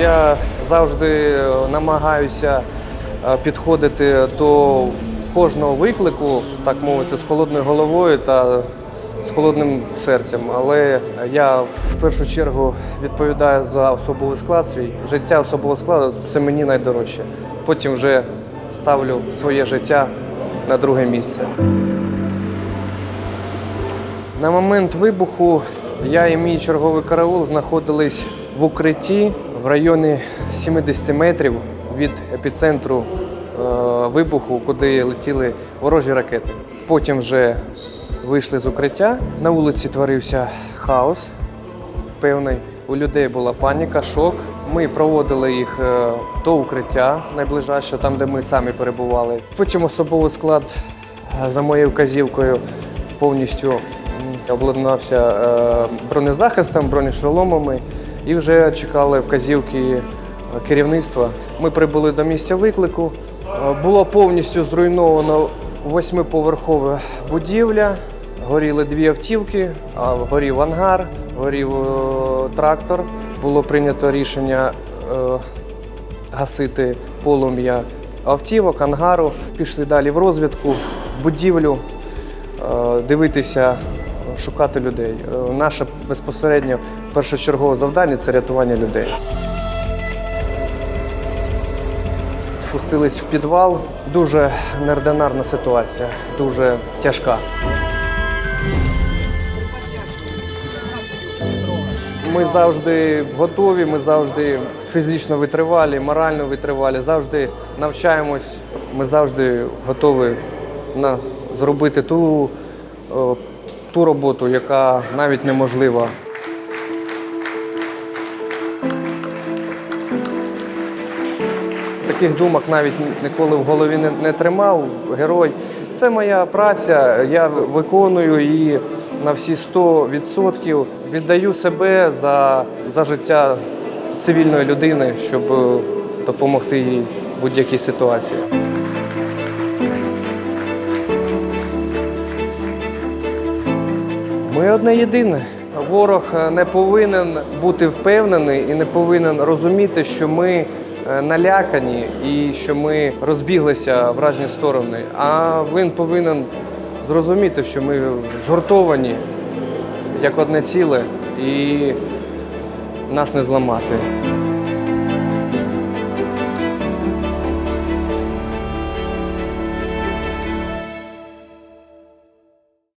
Я завжди е, намагаюся е, підходити до кожного виклику, так мовити, з холодною головою та з холодним серцем. Але я в першу чергу відповідаю за особовий склад свій. Життя особового складу це мені найдорожче. Потім вже ставлю своє життя на друге місце. На момент вибуху я і мій черговий караул знаходились в укритті в районі 70 метрів від епіцентру е, вибуху, куди летіли ворожі ракети. Потім вже вийшли з укриття. На вулиці творився хаос певний. У людей була паніка, шок. Ми проводили їх е, до укриття найближче, там, де ми самі перебували. Потім особовий склад е, за моєю вказівкою повністю обладнався бронезахистом, бронешоломами і вже чекали вказівки е, керівництва. Ми прибули до місця виклику. Е, Було повністю зруйновано восьмиповерхова будівля. Горіли дві автівки, горів ангар, горів е, трактор. Було прийнято рішення гасити полум'я автівок, ангару. Пішли далі в розвідку, будівлю, дивитися, шукати людей. Е, Наше безпосередньо першочергове завдання це рятування людей. Спустились в підвал. Дуже неординарна ситуація, дуже тяжка. Ми завжди готові, ми завжди фізично витривалі, морально витривалі, завжди навчаємось. Ми завжди готові на, зробити ту, о, ту роботу, яка навіть неможлива. Таких думок навіть ніколи в голові не, не тримав. Герой. Це моя праця, я виконую її на всі 100%. Віддаю себе за, за життя цивільної людини, щоб е, допомогти їй в будь-якій ситуації. Ми одне єдине. Ворог е, не повинен бути впевнений і не повинен розуміти, що ми е, налякані і що ми розбіглися в різні сторони. А він повинен зрозуміти, що ми згуртовані як одне ціле і нас не зламати.